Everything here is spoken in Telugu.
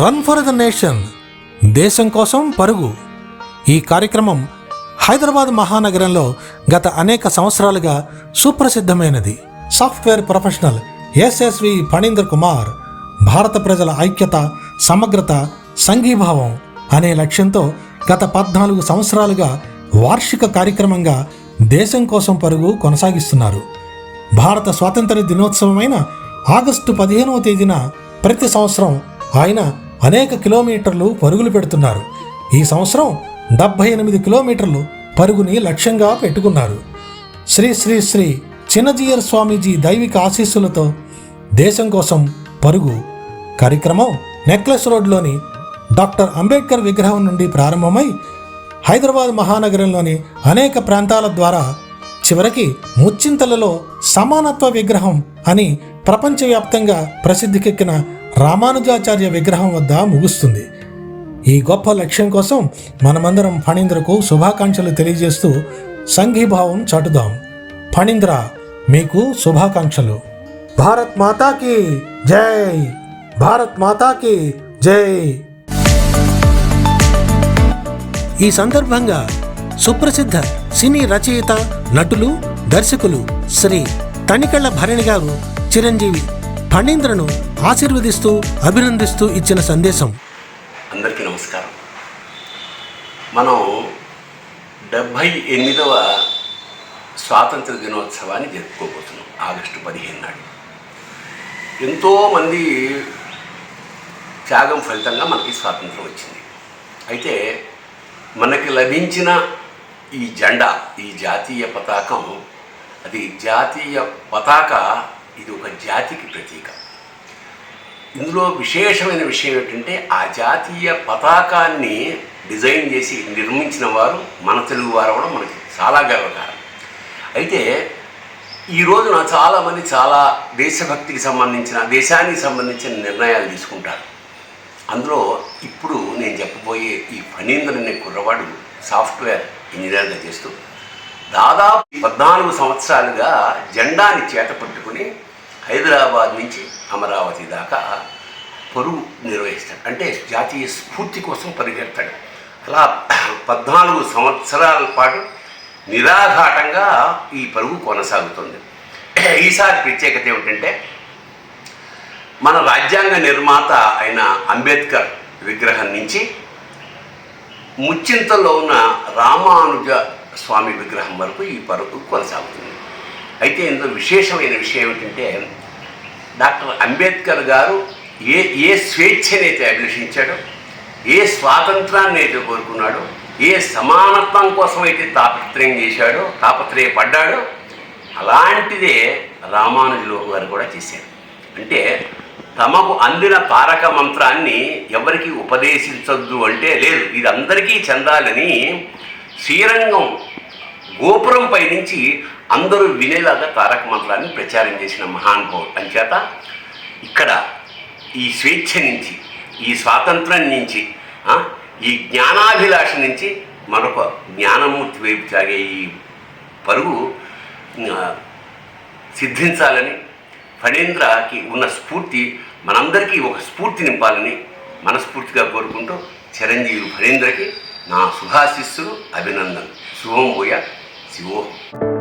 రన్ ఫర్ ద నేషన్ దేశం కోసం పరుగు. ఈ కార్యక్రమం హైదరాబాద్ మహానగరంలో గత అనేక సంవత్సరాలుగా సుప్రసిద్ధమైనది. Software professional SSV Phanindar Kumar భారత ప్రజల ఐక్యత సమగ్రత సంఘీభావం అనే లక్ష్యంతో గత పద్నాలుగు సంవత్సరాలుగా వార్షిక కార్యక్రమంగా దేశం కోసం పరుగు కొనసాగిస్తున్నారు. భారత స్వాతంత్ర దినోత్సవమైన ఆగస్టు పదిహేనవ తేదీన ప్రతి సంవత్సరం ఆయన అనేక కిలోమీటర్లు పరుగులు పెడుతున్నారు. ఈ సంవత్సరం డెబ్బై ఎనిమిది కిలోమీటర్లు పరుగుని లక్ష్యంగా పెట్టుకున్నారు. శ్రీ శ్రీ శ్రీ చిన్నజీయర్ స్వామీజీ దైవిక ఆశీస్సులతో దేశం కోసం పరుగు కార్యక్రమం నెక్లెస్ రోడ్లోని డాక్టర్ అంబేద్కర్ విగ్రహం నుండి ప్రారంభమై హైదరాబాద్ మహానగరంలోని అనేక ప్రాంతాల ద్వారా చివరికి ముచ్చింతలలో సమానత్వ విగ్రహం అని ప్రపంచవ్యాప్తంగా ప్రసిద్ధికెక్కిన రామానుజాచార్య విగ్రహం వద్ద ముగుస్తుంది. ఈ గొప్ప లక్ష్యం కోసం మనమందరం ఫణీంద్రకు శుభాకాంక్షలు తెలియజేస్తూ సంఘీభావం చాటుదాం. ఫణీంద్ర మీకు శుభాకాంక్షలు. భారత్ మాతాకి జై! భారత్ మాతాకి జై! ఈ సందర్భంగా సుప్రసిద్ధ సినీ రచయిత నటులు దర్శకులు శ్రీ తనికళ్ళ భరణి గారు చిరంజీవి ఫణీంద్రను ఆశీర్వదిస్తూ అభినందిస్తూ ఇచ్చిన సందేశం. అందరికీ నమస్కారం. మనం డెబ్భై ఎనిమిదవ స్వాతంత్ర దినోత్సవాన్ని జరుపుకోబోతున్నాం ఆగస్టు పదిహేను నాడు. ఎంతోమంది త్యాగం ఫలితంగా మనకి స్వాతంత్రం వచ్చింది. అయితే మనకి లభించిన ఈ జెండా ఈ జాతీయ పతాకం అది జాతీయ పతాక ఇది ఒక జాతికి ప్రతీక. ఇందులో విశేషమైన విషయం ఏంటంటే ఆ జాతీయ పతాకాన్ని డిజైన్ చేసి నిర్మించిన వారు మన తెలుగు వారు కూడా మనకి చాలా గర్వకారం అయితే ఈ రోజున చాలామంది చాలా దేశభక్తికి సంబంధించిన దేశానికి సంబంధించిన నిర్ణయాలు తీసుకుంటారు. అందులో ఇప్పుడు నేను చెప్పబోయే ఈ ఫణీంద్ర అనే కుర్రవాడు సాఫ్ట్వేర్ ఇంజనీర్గా చేస్తూ దాదాపు పద్నాలుగు సంవత్సరాలుగా జెండాని చేత పట్టుకుని హైదరాబాద్ నుంచి అమరావతి దాకా పరుగు నిర్వహిస్తాడు. అంటే జాతీయ స్ఫూర్తి కోసం పరిగెడతాడు. అలా పద్నాలుగు సంవత్సరాల పాటు నిరాఘాటంగా ఈ పరుగు కొనసాగుతుంది. ఈసారి ప్రత్యేకత ఏమిటంటే మన రాజ్యాంగ నిర్మాత అయిన అంబేద్కర్ విగ్రహం నుంచి ముచ్చింతలో ఉన్న రామానుజ స్వామి విగ్రహం వరకు ఈ పరుగు కొనసాగుతుంది. అయితే ఇందులో విశేషమైన విషయం ఏమిటంటే డాక్టర్ అంబేద్కర్ గారు ఏ ఏ స్వేచ్ఛనైతే అభిలషించాడో ఏ స్వాతంత్రాన్ని అయితే కోరుకున్నాడో ఏ సమానత్వం కోసం అయితే తాపత్రయం చేశాడో తాపత్రయపడ్డాడో అలాంటిదే రామానుజులు గారు కూడా చేశారు. అంటే తమకు అందిన తారక మంత్రాన్ని ఎవరికి ఉపదేశించొద్దు అంటే లేదు. ఇది అందరికీ చెందాలని శ్రీరంగం గోపురం పైనుంచి అందరూ వినేలాగా తారక మంత్రాన్ని ప్రచారం చేసిన మహానుభావుడు అంచేత ఇక్కడ ఈ స్వేచ్ఛ నుంచి ఈ స్వాతంత్రం నుంచి ఈ జ్ఞానాభిలాష నుంచి మరొక జ్ఞానమూర్తి వైపు సాగే ఈ పరుగు సిద్ధించాలని ఫణీంద్రకి ఉన్న స్ఫూర్తి మనందరికీ ఒక స్ఫూర్తి నింపాలని మనస్ఫూర్తిగా కోరుకుంటూ చిరంజీవి ఫణీంద్రకి నా శుభాశిస్సులు అభినందన శుభం పోయా Jewel.